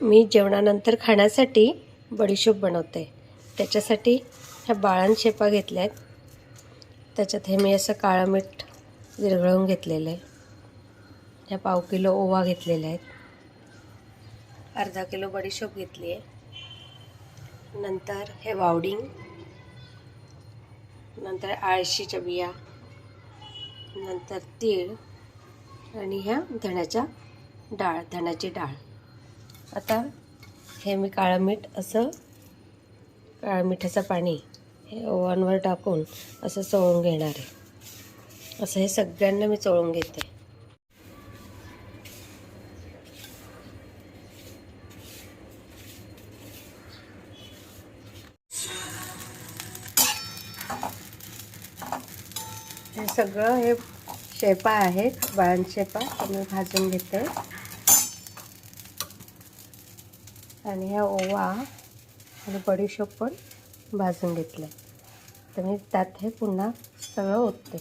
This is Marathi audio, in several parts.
मी जेवणानंतर खाण्यासाठी बडीशोप बनवते. त्याच्यासाठी ह्या बाळण शेपा घेतल्या आहेत त्याच्यात हे मी असं काळं मीठ विरघळवून घेतलेलं आहे. ह्या पाव किलो ओवा घेतलेल्या आहेत. अर्धा किलो बडीशोप घेतली आहे. नंतर हे वावडिंग. नंतर आळशीच्या बिया. नंतर तीळ आणि ह्या धण्याच्या डाळ धण्याची डाळ. आता हे मी काळं मीठ असं काळं मिठाचं पाणी हे ओव्हनवर टाकून असं चोळून घेणार आहे. असं हे सगळ्यांना मी चोळून घेते. हे सगळं हे शेपा आहेत बाळण शेपा मी भाजून घेते. आणि ह्या ओवा आणि बडीशोप पण भाजून घेतले तर मी त्यात हे पुन्हा सगळं ओतते.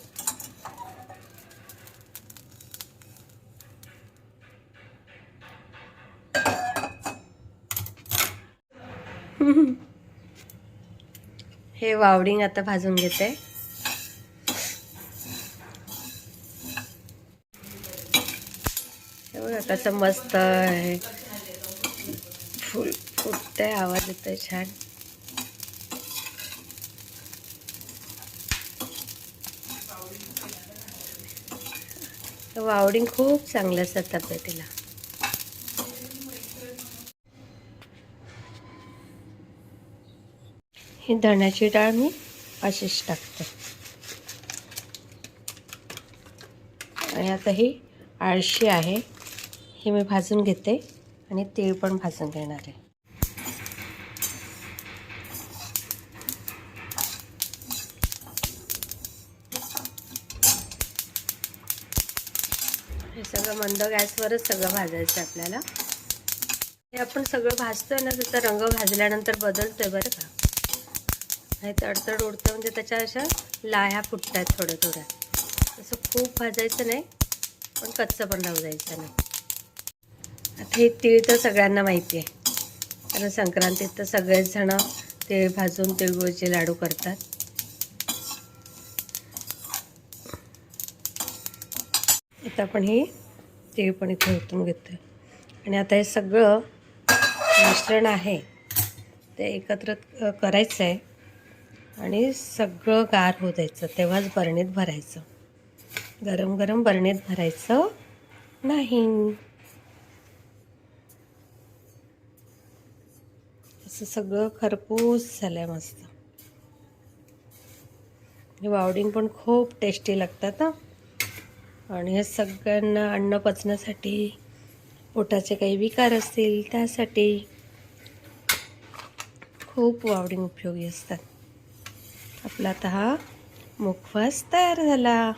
हे वावडिंग आता भाजून घेते. आता बघा मस्त आहे. फुल फुटतंय आवाज येतोय छान. वावडिंग खूप चांगलं असतात तब्येतीला ही धण्याची डाळ मी अशीच टाकते. आणि आता ही आळशी आहे ही मी भाजून घेते. आणि तीळ पण भाजून घेणार आहे. हे सगळं मंद गॅसवरच सगळं भाजायचं आहे आपल्याला. हे आपण सगळं भाजतोय ना त्याचा रंग भाजल्यानंतर बदलतोय बरं का. हे तडतड उडतं म्हणजे त्याच्या अशा लाह्या फुटतात आहेत थोड्या थोड्या. असं खूप भाजायचं नाही पण कच्चं पण राहू द्यायचं नाही. आता हे तीळ तर सगळ्यांना माहिती आहे. कारण संक्रांतीत तर सगळेच जण तीळ भाजून तिळगुळचे लाडू करतात. आता आपण ही तीळ पण इथे ओतून घेतो आणि आता हे सगळं मिश्रण आहे. ते एकत्र करायचं आहे आणि सगळं गार होऊ द्यायचं. तेव्हाच बरणीत भरायचं. गरम गरम बरणीत भरायचं नाही. असं सगळं खरपूस झालं आहे मस्त. हे वावडिंग पण खूप टेस्टी लागतात आणि हे सगळ्यांना अन्न पचण्यासाठी पोटाचे काही विकार असतील त्यासाठी खूप वावडिंग उपयोगी असतात. आपला आता हा मुखवास तयार झाला.